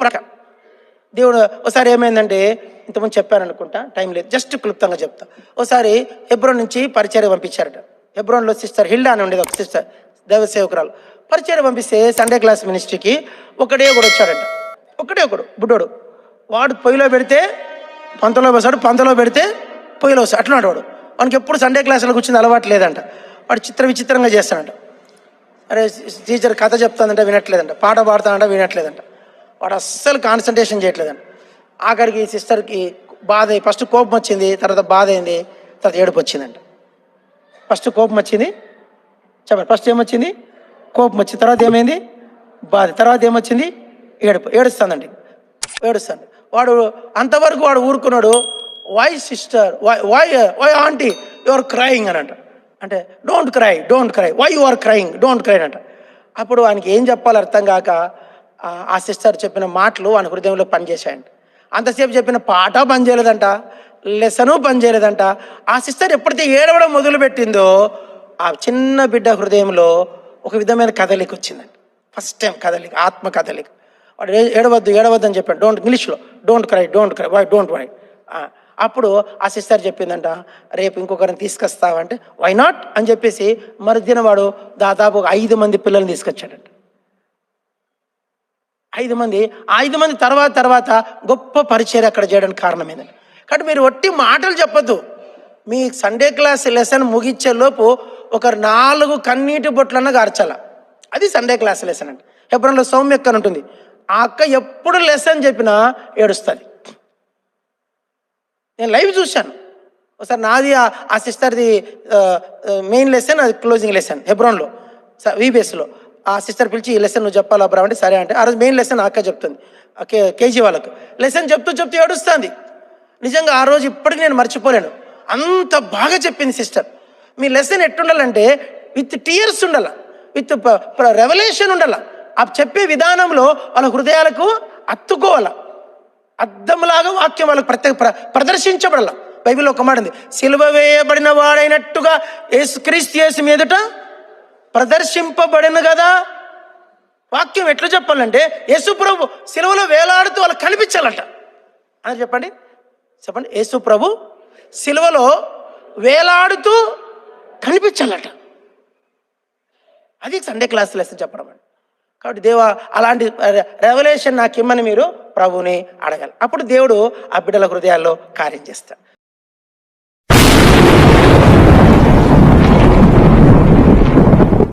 ప్రకారం దేవుడు ఒకసారి ఏమైందంటే ఇంతకుముందు చెప్పాను అనుకుంటా టైం లేదు జస్ట్ క్లుప్తంగా చెప్తా. ఒకసారి హెబ్రోన్ నుంచి పరిచర్య పంపించారట. హెబ్రోన్లో సిస్టర్ హిల్డా అని ఉండేది ఒక సిస్టర్ దైవ సేవకురాలు పరిచర్య పంపిస్తే సండే క్లాస్ మినిస్ట్రీకి ఒకడే ఒకడు వచ్చాడంట. ఒకడే ఒకడు బుడ్డోడు. వాడు పొయ్యిలో పెడితే పంతలో వస్తాడు పంతలో పెడితే పొయ్యిలో వస్తాడు అట్లా వాడు. వానికి ఎప్పుడు సండే క్లాసులకు వచ్చింది అలవాటు లేదంట. వాడు చిత్ర విచిత్రంగా చేస్తాడంట. అరే టీచర్ కథ చెప్తానంటే వినట్లేదంట పాట పాడుతానంట వినట్లేదంట. వాడు అస్సలు కాన్సన్ట్రేషన్ చేయట్లేదంట ఆఖరికి సిస్టర్కి బాధ ఫస్ట్ కోపం వచ్చింది తర్వాత బాధ అయింది తర్వాత ఏడుపు వచ్చిందంట ఫస్ట్ కోపం వచ్చింది చెప్పండి ఫస్ట్ ఏమొచ్చింది? కోపం వచ్చింది తర్వాత ఏమైంది? బాధ తర్వాత ఏమొచ్చింది? ఏడుపు ఏడుస్తుందండి ఏడుస్తాను వాడు అంతవరకు వాడు ఊరుకున్నాడు why sister why why why aunty you're crying అని అంట. అంటే don't cry don't cry why you are crying don't cry అంట. అప్పుడు ఆయనకి ఏం చెప్పాలో అర్థం కాక ఆ- సిస్టర్ చెప్పిన మాటలు ఆయన హృదయంలో పనిచేసాయండి అంతసేపు చెప్పిన పాట పనిచేయలేదంట లెసను పనిచేయలేదంట. ఆ సిస్టర్ ఎప్పుడైతే ఏడవడం మొదలుపెట్టిందో ఆ చిన్న బిడ్డ హృదయంలో ఒక విధమైన కదలిక వచ్చిందండి ఫస్ట్ టైం కదలిక ఆత్మ కదలిక. వాడు ఏడవద్దు ఏడవద్దు అని చెప్పాడు. డోంట్ ఇంగ్లీష్లో don't cry don't cry why don't why అప్పుడు ఆ సిస్టర్ చెప్పిందంట రేపు ఇంకొకరిని తీసుకొస్తావంటే వై నాట్ అని చెప్పేసి మరుదిన వాడు దాదాపు ఒక ఐదు మంది పిల్లల్ని తీసుకొచ్చాడంట. ఐదు మంది ఐదు మంది తర్వాత తర్వాత గొప్ప పరిచయం అక్కడ చేయడానికి కారణం కాబట్టి మీరు ఒట్టి మాటలు చెప్పద్దు. మీ సండే క్లాస్ లెసన్ ముగించే లోపు ఒక నాలుగు కన్నీటి బొట్లన్న గార్చాల. అది సండే క్లాస్ లెసన్ అంటే ఎప్పుడన్నా సౌమ్య అక్క అని ఉంటుంది. ఆ అక్క ఎప్పుడు లెసన్ చెప్పినా ఏడుస్తుంది. నేను లైవ్ చూశాను. ఒకసారి నాది ఆ- ఆ సిస్టర్ది మెయిన్ లెసన్ అది క్లోజింగ్ లెసన్ హెబ్రోన్లో వీబీఎస్లో ఆ సిస్టర్ పిలిచి ఈ లెసన్ నువ్వు చెప్పాలా బ్రా అంటే సరే అంటే ఆ రోజు మెయిన్ లెసన్ అక్క చెప్తుంది. కే కేజీ వాళ్ళకు. లెసన్ చెప్తూ చెప్తూ ఏడుస్తుంది. నిజంగా ఆ రోజు ఇప్పటికి నేను మర్చిపోలేను. అంత బాగా చెప్పింది సిస్టర్ మీ లెసన్ ఎట్టుండాలంటే విత్ టీయర్స్ ఉండాల. విత్ రెవల్యూషన్ ఉండాల. ఆ చెప్పే విధానంలో వాళ్ళ హృదయాలకు అత్తుకోవాల. అద్దంలాగా వాక్యం వాళ్ళకి ప్రత్యేక ప్ర ప్రదర్శించబడాల. బైబిల్ ఒక మాట ఉంది. సిలువ వేయబడిన వాడైనట్టుగా యేసు క్రీస్తు యేసు మీదట ప్రదర్శింపబడిన కదా వాక్యం ఎట్లా చెప్పాలంటే యేసుప్రభు సెలవులో వేలాడుతూ వాళ్ళకి కనిపించాలంట. అని చెప్పండి. చెప్పండి. యేసుప్రభు సిలువలో వేలాడుతూ కనిపించాలట. అది సండే క్లాస్ లెసన్ చెప్పడం అండి. కాబట్టి దేవా అలాంటి రెవల్యూషన్ నాకు ఇమ్మని మీరు ప్రభుని అడగాలి. అప్పుడు దేవుడు ఆ బిడ్డల హృదయాల్లో కార్యం చేస్తాడు.